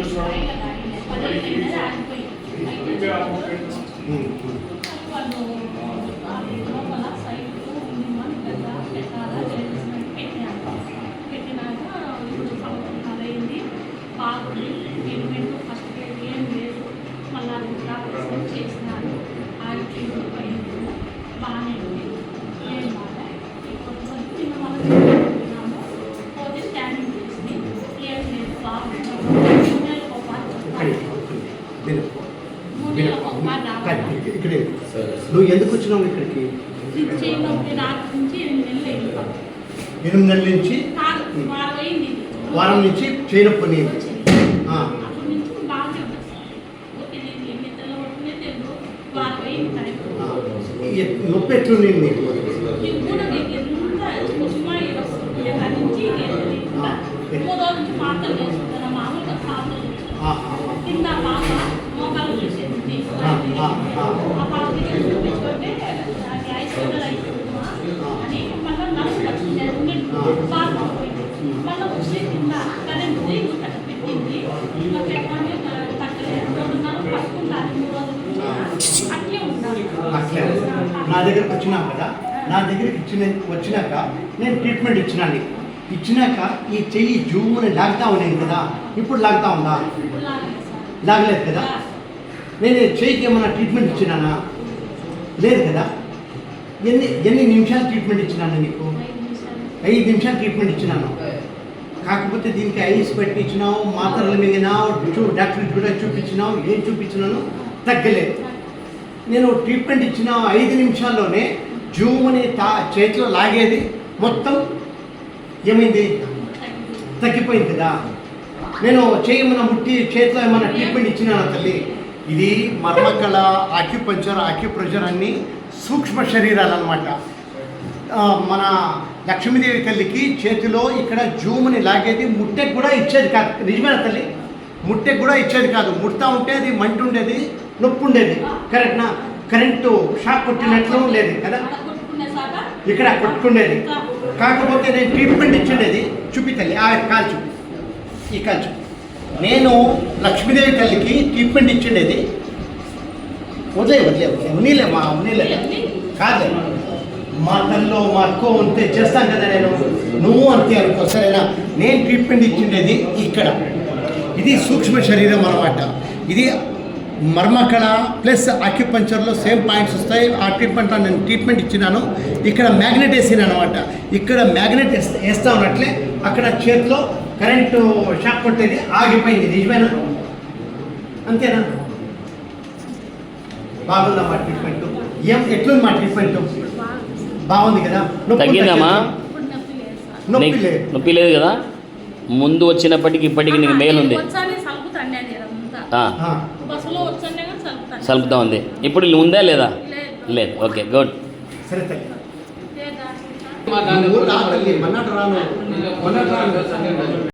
Thank you. ఇక్కడే నువ్వు ఎందుకు వచ్చినావు ఇక్కడికి? ఎనిమిది నెలలు నుంచి? వారం నుంచి చేయనప్పటి నీ వచ్చింది. ఆ. అప్పటి నుంచి బాగానే ఉంది. సార్. ఓకే, నేను ఎన్ని నెలలు పడుతుందో తెలియదు. వారం అయింది కరెక్ట్. ఎ- నొప్పి ఎట్లుంది నీకు. మామూలుగా మోకాలు ఆ, చూపించుకుంటే ఐశ్వర్యాలు అయిపోతుందా అని మళ్ళీ నర్సు వచ్చింది మళ్ళీ వచ్చి కింద కరెంట్ పెట్టింది తగ్గలేదు రెండున్నర మూడు అట్లే. ఉండాలి అట్లే నా దగ్గరకు వచ్చినాం కదా? నా దగ్గరికి ఇచ్చిన వచ్చినాక నేను ట్రీట్మెంట్ ఇచ్చినాన్ని ఇచ్చినాక ఈ చెయ్యి జూముని లాగుతా ఉన్నాను కదా? ఇప్పుడు లాగుతా ఉందా? లాగలేదు కదా? నేను చేయికి ఏమైనా ట్రీట్మెంట్ ఇచ్చినానా? లేదు కదా? ఎన్ని ఎన్ని నిమిషాలు ట్రీట్మెంట్ ఇచ్చినాను నీకు? ఐదు నిమిషాలు. ట్రీట్మెంట్ ఇచ్చినాను. కాకపోతే దీనికి ఐస్ పెట్టించినావు మాత్రలు మింగినావు చూ డాక్టర్ కూడా చూపించినావు ఏం చూపించినాను? తగ్గలేదు. నేను ట్రీట్మెంట్ ఇచ్చిన ఐదు నిమిషాల్లోనే జూముని తా చేతిలో లాగేది మొత్తం ఏమైంది? తగ్గిపోయింది కదా? నేను చేయమన్న ముట్టి చేతిలో ఏమైనా ట్రీట్మెంట్ ఇచ్చినాను తల్లి? ఇది మర్మకళ ఆక్యుపంచర్ ఆక్యుప్రెషర్ అన్ని సూక్ష్మ శరీరాలు అనమాట మన లక్ష్మీదేవి తల్లికి చేతిలో ఇక్కడ జూముని లాగేది ముట్టెకి కూడా ఇచ్చేది కాదు. నిజమేనా తల్లి? ముట్టెకి కూడా ఇచ్చేది కాదు. ముడతా ఉంటే అది మంట ఉండేది నొప్పి ఉండేది. కరెక్ట్నా? కరెంటు షాక్ కొట్టినట్లు ఉండేది కదా? ఇక్కడ కొట్టుకునేది. కాకపోతే నేను ట్రీట్మెంట్ ఇచ్చిండేది. చూపి తల్లి ఆ కాలు చూపి. ఈ కంచు. నేను లక్ష్మీదేవి తల్లికి ట్రీట్మెంట్ ఇచ్చిండేది. వదిలే వదిలే వదిలే ఉన్నీలే మా ఉన్నీలే. కాదులే మా తల్లిలో మా అక్కో ఉంటే చేస్తాను కదా నేను. నువ్వు అంతే అనుకో సరేనా? నేను ట్రీట్మెంట్ ఇచ్చిండేది ఇక్కడ. ఇది సూక్ష్మ శరీరం అనమాట ఇది మర్మకళ ప్లస్ ఆక్యుపంచర్లో సేమ్ పాయింట్స్ వస్తాయి. ఆ ట్రీట్మెంట్ నేను ట్రీట్మెంట్ ఇచ్చినాను. ఇక్కడ మ్యాగ్నెట్ వేసిన అనమాట ఇక్కడ మ్యాగ్నెట్ వేస్తా వేస్తా ఉన్నట్లే అక్కడ చేతిలో కరెంటు షాక్ కొట్టేది ఆగిపోయింది నిజమేనా? అంతేనా? బాగుందా మా ట్రీట్మెంట్? ఏం ఎట్లుంది మా ట్రీట్మెంట్? బాగుంది కదా? తగ్గిందమ్మా? నొప్పి లేదు. కదా? ముందు వచ్చినప్పటికి ఇప్పటికి నీకు మేలు ఉంది. సలుపుతా ఉంది. ఇప్పుడు ఉందా లేదా? లేదు. లేదు. Okay good. సరే రాను. రాను.